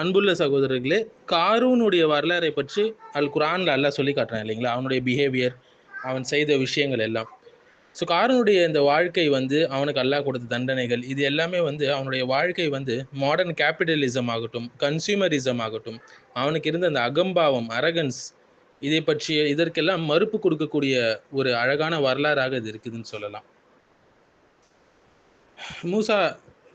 அன்புள்ள சகோதரர்களே காரூனுடைய வரலாறை பற்றி அல் குரான்ல அல்லாஹ் சொல்லி காட்டுறான் இல்லைங்களா? அவனுடைய பிஹேவியர் அவன் செய்த விஷயங்கள் எல்லாம். ஸோ காரனுடைய இந்த வாழ்க்கை வந்து அவனுக்கு அல்லாஹ் கொடுத்த தண்டனைகள் இது எல்லாமே வந்து அவனுடைய வாழ்க்கை வந்து மாடர்ன் கேபிட்டலிசம் ஆகட்டும் கன்சியூமரிசம் ஆகட்டும் அவனுக்கு இருந்த அந்த அகம்பாவம் அரகன்ஸ் இதை பற்றிய இதற்கெல்லாம் மறுப்பு கொடுக்கக்கூடிய ஒரு அழகான வரலாறாக இது இருக்குதுன்னு சொல்லலாம். மூசா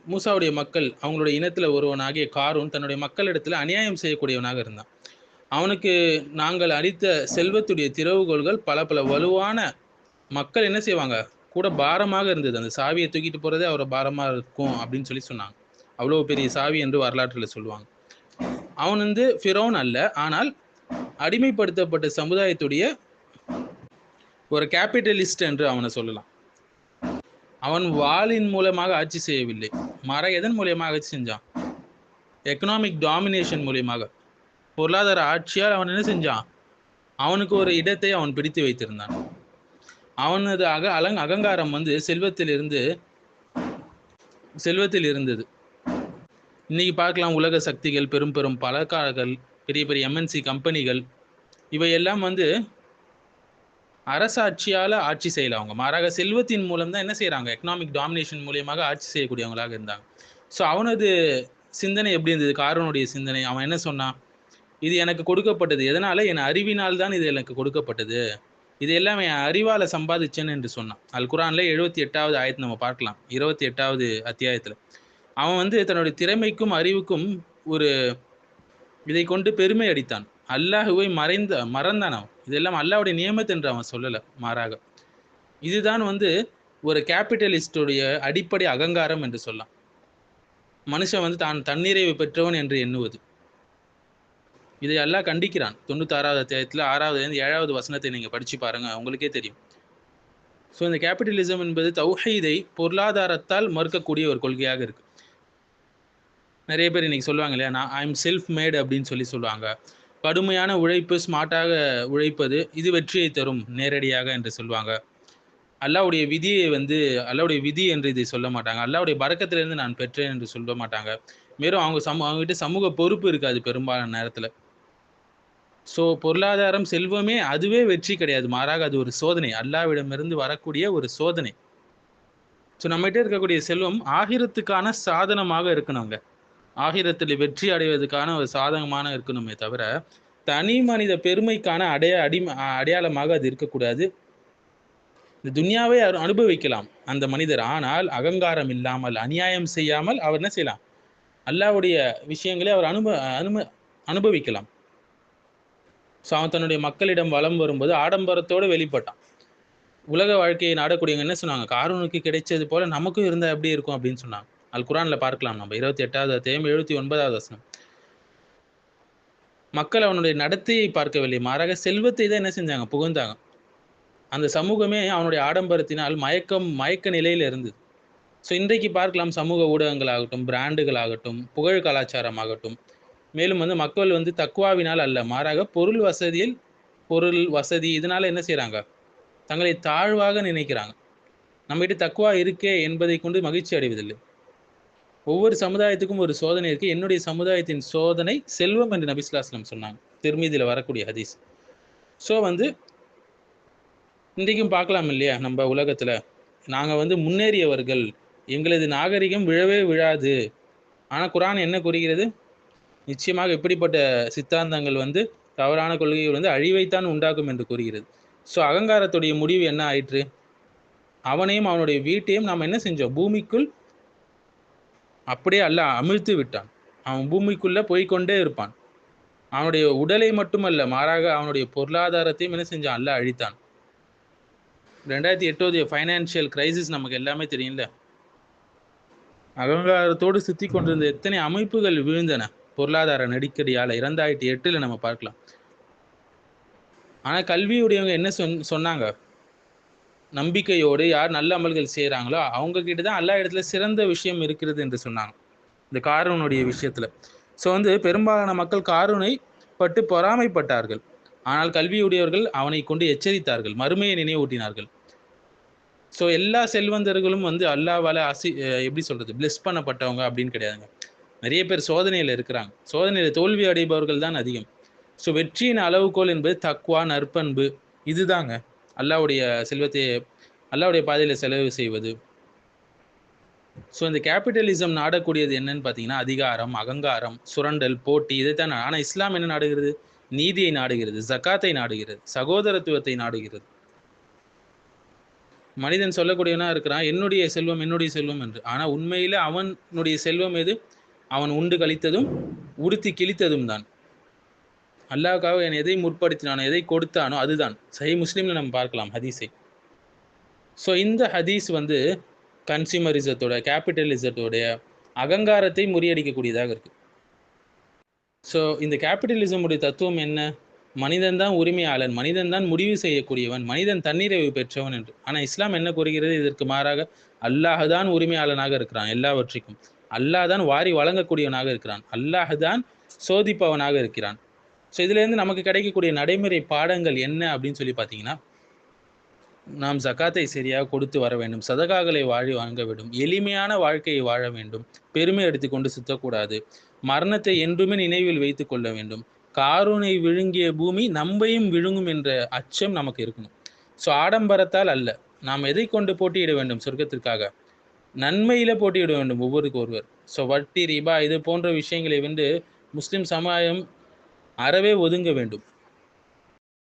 மூசாவுடைய மக்கள் அவங்களுடைய இனத்தில் ஒருவனாகிய காரூன் தன்னுடைய மக்களிடத்தில் அநியாயம் செய்யக்கூடியவனாக இருந்தான். அவனுக்கு நாங்கள் அளித்த செல்வத்துடைய திறவுகோள்கள் பல பல வலுவான மக்கள் என்ன செய்வாங்க? கூட பாரமாக இருந்தது. அந்த சாவியை தூக்கிட்டு போகிறதே அவரை பாரமாக இருக்கும் அப்படின்னு சொல்லி சொன்னாங்க. அவ்வளோ பெரிய சாவி என்று வரலாற்றில் சொல்லுவாங்க. அவன் வந்து ஃபிரோன் அல்ல. ஆனால் அடிமைப்படுத்தப்பட்ட சமுதாயத்துடைய ஒரு கேபிட்டலிஸ்ட் என்று அவனை சொல்லலாம். அவன் வாளின் மூலமாக ஆட்சி செய்யவில்லை. மர எதன் மூலியமாக ஆட்சி செஞ்சான்? எக்கனாமிக் டாமினேஷன் மூலியமாக. பொருளாதார ஆட்சியால் அவன் என்ன செஞ்சான்? அவனுக்கு ஒரு இடத்தை அவன் பிடித்து வைத்திருந்தான். அவனது அக அலங் அகங்காரம் வந்து செல்வத்தில் இருந்து செல்வத்தில் இருந்தது. இன்னைக்கு பார்க்கலாம் உலக சக்திகள் பெரும் பெரும் பணக்காரர்கள் பெரிய பெரிய எம்என்சி கம்பெனிகள் இவையெல்லாம் வந்து அரசாட்சியால் ஆட்சி செய்யல அவங்க. மாறாக செல்வத்தின் மூலம் தான் என்ன செய்கிறாங்க எக்கனாமிக் டாமினேஷன் மூலியமாக ஆட்சி செய்யக்கூடியவங்களாக இருந்தாங்க. ஸோ அவனது சிந்தனை எப்படி இருந்தது? காரனுடைய சிந்தனை. அவன் என்ன சொன்னான்? இது எனக்கு கொடுக்கப்பட்டது. எதனால்? என் அறிவினால் தான் இது எனக்கு கொடுக்கப்பட்டது. இது எல்லாம் என் அறிவால் சம்பாதிச்சேன்னு என்று சொன்னான். அல் குரான்ல எழுபத்தி எட்டாவது ஆயத்தை நம்ம பார்க்கலாம். இருபத்தி எட்டாவது அத்தியாயத்தில். அவன் வந்து தன்னுடைய திறமைக்கும் அறிவுக்கும் ஒரு இதை கொண்டு பெருமை அடித்தான். அல்லாஹுவை மறைந்த மறந்தான் அவன். இதெல்லாம் அல்லாவுடைய நியமத்து என்று அவன் சொல்லல மாறாக. இதுதான் வந்து ஒரு கேபிட்டலிஸ்டுடைய அடிப்படை அகங்காரம் என்று சொல்லலாம். மனுஷன் வந்து தான் தன்னிறைவு பெற்றவன் என்று எண்ணுவது. இதை எல்லாம் கண்டிக்கிறான். தொண்ணூத்தாறாவது அத்தியாயத்தில் ஆறாவது ஏழாவது வசனத்தை நீங்க படிச்சு பாருங்க உங்களுக்கே தெரியும். ஸோ இந்த கேபிட்டலிசம் என்பது தௌஹீதை பொருளாதாரத்தால் மறுக்கக்கூடிய ஒரு கொள்கையாக இருக்கு. நிறைய பேர் இன்னைக்கு சொல்லுவாங்க இல்லையா நான் ஐ எம் செல்ஃப் மேட் அப்படின்னு சொல்லி சொல்லுவாங்க. கடுமையான உழைப்பு ஸ்மார்ட்டாக உழைப்பது இது வெற்றியை தரும் நேரடியாக என்று சொல்லுவாங்க. அல்லாவுடைய விதியை வந்து அல்லாவுடைய விதி என்று இதை சொல்ல மாட்டாங்க. அல்லாவுடைய பறக்கத்திலிருந்து நான் பெற்றேன் என்று சொல்ல மாட்டாங்க. மேலும் அவங்க சமூக அவங்ககிட்ட சமூக பொறுப்பு இருக்காது பெரும்பாலான நேரத்தில். ஸோ பொருளாதாரம் செல்வமே அதுவே வெற்றி கிடையாது. மாறாக அது ஒரு சோதனை. அல்லாவிடமிருந்து வரக்கூடிய ஒரு சோதனை. ஸோ நம்மகிட்ட இருக்கக்கூடிய செல்வம் ஆகிரத்துக்கான சாதனமாக இருக்கணுங்க. ஆகிரத்தில் வெற்றி அடைவதற்கான ஒரு சாதகமான இருக்கணுமே தவிர தனி மனித பெருமைக்கான அடைய அடி அடையாளமாக அது இருக்கக்கூடாது. இந்த துன்யாவை அனுபவிக்கலாம் அந்த மனிதர். ஆனால் அகங்காரம் இல்லாமல் அநியாயம் செய்யாமல் அவர் என்ன செய்யலாம்? அல்லாவுடைய விஷயங்களை அவர் அனுப அனும அனுபவிக்கலாம். ஸோ அவன் தன்னுடைய மக்களிடம் வளம் வரும்போது ஆடம்பரத்தோடு வெளிப்பட்டான். உலக வாழ்க்கையை நாடக்கூடியவங்க என்ன சொன்னாங்க? காரூனுக்கு கிடைச்சது போல நமக்கும் இருந்தால் எப்படி இருக்கும் அப்படின்னு சொன்னாங்க. அல் குரான்ல பார்க்கலாம் நம்ம. இருபத்தி எட்டாவது அத்தியாயம் எழுபத்தி ஒன்பதாவது வசனம். மக்கள் அவனுடைய நடத்தையை பார்க்கவில்லை. மாறாக செல்வத்தை தான் என்ன செஞ்சாங்க? புகுந்தாங்க. அந்த சமூகமே அவனுடைய ஆடம்பரத்தினால் மயக்கம் மயக்க நிலையில இருந்தது. ஸோ இன்றைக்கு பார்க்கலாம் சமூக ஊடகங்கள் ஆகட்டும் பிராண்டுகள் ஆகட்டும் புகழ் கலாச்சாரம் ஆகட்டும் மேலும் வந்து மக்கள் வந்து தக்குவாவினால் அல்ல. மாறாக பொருள் வசதியில் பொருள் வசதி இதனால என்ன செய்யறாங்க தங்களை தாழ்வாக நினைக்கிறாங்க. நம்மகிட்ட தக்குவா இருக்கே என்பதை கொண்டு மகிழ்ச்சி அடைவதில்லை. ஒவ்வொரு சமுதாயத்துக்கும் ஒரு சோதனை இருக்கு. என்னுடைய சமுதாயத்தின் சோதனை செல்வம் என்று நபிஸ்லாஸ்லம் சொன்னாங்க. திருமீதியில் வரக்கூடிய ஹதீஸ். ஸோ வந்து இன்றைக்கும் பார்க்கலாம் இல்லையா நம்ம உலகத்தில்? நாங்கள் வந்து முன்னேறியவர்கள். எங்களது நாகரிகம் விழவே விழாது. ஆனால் குரான் என்ன கூறுகிறது? நிச்சயமாக இப்படிப்பட்ட சித்தாந்தங்கள் வந்து தவறான கொள்கைகள் வந்து அழிவைத்தான் உண்டாக்கும் என்று கூறுகிறது. ஸோ அகங்காரத்துடைய முடிவு என்ன ஆயிற்று? அவனையும் அவனுடைய வீட்டையும் நாம் என்ன செஞ்சோம்? பூமிக்குள் அப்படியே அல்ல அமிழ்த்து விட்டான். அவன் பூமிக்குள்ள போய்கொண்டே இருப்பான். அவனுடைய உடலை மட்டுமல்ல மாறாக அவனுடைய பொருளாதாரத்தையும் என்ன செஞ்சான்? அல்ல அழித்தான். ரெண்டாயிரத்தி எட்டோடைய ஃபைனான்சியல் கிரைசிஸ் நமக்கு எல்லாமே தெரியும்ல? அகங்காரத்தோடு சுத்தி கொண்டிருந்த எத்தனை அமைப்புகள் விழுந்தன? பொருளாதார நெருக்கடியால் இரண்டாயிரத்தி எட்டுல நம்ம பார்க்கலாம். ஆனா கல்வியுடையவங்க என்ன சொன் சொன்னாங்க? நம்பிக்கையோடு யார் நல்ல அமல்கள் செய்கிறாங்களோ அவங்க கிட்ட தான் எல்லா இடத்துல சிறந்த விஷயம் இருக்கிறது என்று சொன்னாங்க. இந்த காரூனுடைய விஷயத்தில். ஸோ வந்து பெரும்பாலான மக்கள் காரூனை பட்டு பொறாமைப்பட்டார்கள். ஆனால் கல்வியுடையவர்கள் அவனை கொண்டு எச்சரித்தார்கள். மறுமையை நினைவூட்டினார்கள். ஸோ எல்லா செல்வந்தர்களும் வந்து அல்லாவால் அசி எப்படி சொல்கிறது பிளெஸ் பண்ணப்பட்டவங்க அப்படின்னு கிடையாதுங்க. நிறைய பேர் சோதனையில் இருக்கிறாங்க. சோதனையில் தோல்வி அடைபவர்கள் தான் அதிகம். ஸோ வெற்றியின் அளவுகோல் என்பது தக்குவா நற்பண்பு இதுதாங்க. அல்லாவுடைய செல்வத்தை அல்லாவுடைய பாதையில் செலவு செய்வது. ஸோ இந்த கேபிட்டலிசம் நாடக்கூடியது என்னன்னு பார்த்தீங்கன்னா அதிகாரம் அகங்காரம் சுரண்டல் போட்டி இதைத்தான் ஆனால் இஸ்லாம் என்ன நாடுகிறது? நீதியை நாடுகிறது ஜக்காத்தை நாடுகிறது சகோதரத்துவத்தை நாடுகிறது. மனிதன் சொல்லக்கூடியவனா இருக்கிறான் என்னுடைய செல்வம் என்னுடைய செல்வம் என்று. ஆனால் உண்மையில் அவனுடைய செல்வம் எது? அவன் உண்டு கழித்ததும் உடுத்தி கிழித்ததும் தான். அல்லாவுக்காக என் எதை முற்படுத்தினானோ எதை கொடுத்தானோ அதுதான். சஹி முஸ்லீமில் நம்ம பார்க்கலாம் ஹதீஸை. ஸோ இந்த ஹதீஸ் வந்து கன்சியூமரிசத்தோட கேபிட்டலிசத்தோடைய அகங்காரத்தை முறியடிக்கக்கூடியதாக இருக்குது ஸோ இந்த கேபிட்டலிசமுடைய தத்துவம் என்ன? மனிதன் தான் உரிமையாளன் மனிதன் தான் முடிவு செய்யக்கூடியவன் மனிதன் தன்னிறைவு பெற்றவன் என்று. ஆனால் இஸ்லாம் என்ன கூறுகிறது? இதற்கு மாறாக அல்லாஹ் தான் உரிமையாளனாக இருக்கிறான் எல்லாவற்றிற்கும். அல்லாஹ் தான் வாரி வழங்கக்கூடியவனாக இருக்கிறான். அல்லாஹ் தான் சோதிப்பவனாக இருக்கிறான். ஸோ இதுலேருந்து நமக்கு கிடைக்கக்கூடிய நடைமுறை பாடங்கள் என்ன அப்படின்னு சொல்லி பார்த்தீங்கன்னா நாம் ஜக்காத்தை சரியாக கொடுத்து வர வேண்டும் சதகாக்களை வாழி வாங்க வேண்டும் எளிமையான வாழ்க்கையை வாழ வேண்டும் பெருமை எடுத்துக்கொண்டு சுத்தக்கூடாது மரணத்தை என்றுமே நினைவில் வைத்து கொள்ள வேண்டும் காரூனை விழுங்கிய பூமி நம்பையும் விழுங்கும் என்ற அச்சம் நமக்கு இருக்கணும். ஸோ ஆடம்பரத்தால் அல்ல நாம் எதை கொண்டு போட்டியிட வேண்டும் சொர்க்கத்திற்காக? நன்மையில போட்டியிட வேண்டும் ஒவ்வொருக்கு ஒருவர் ஸோ வட்டி ரிபா இது போன்ற விஷயங்களை வந்து முஸ்லிம் சமுதாயம் அறவே ஒதுங்க வேண்டும்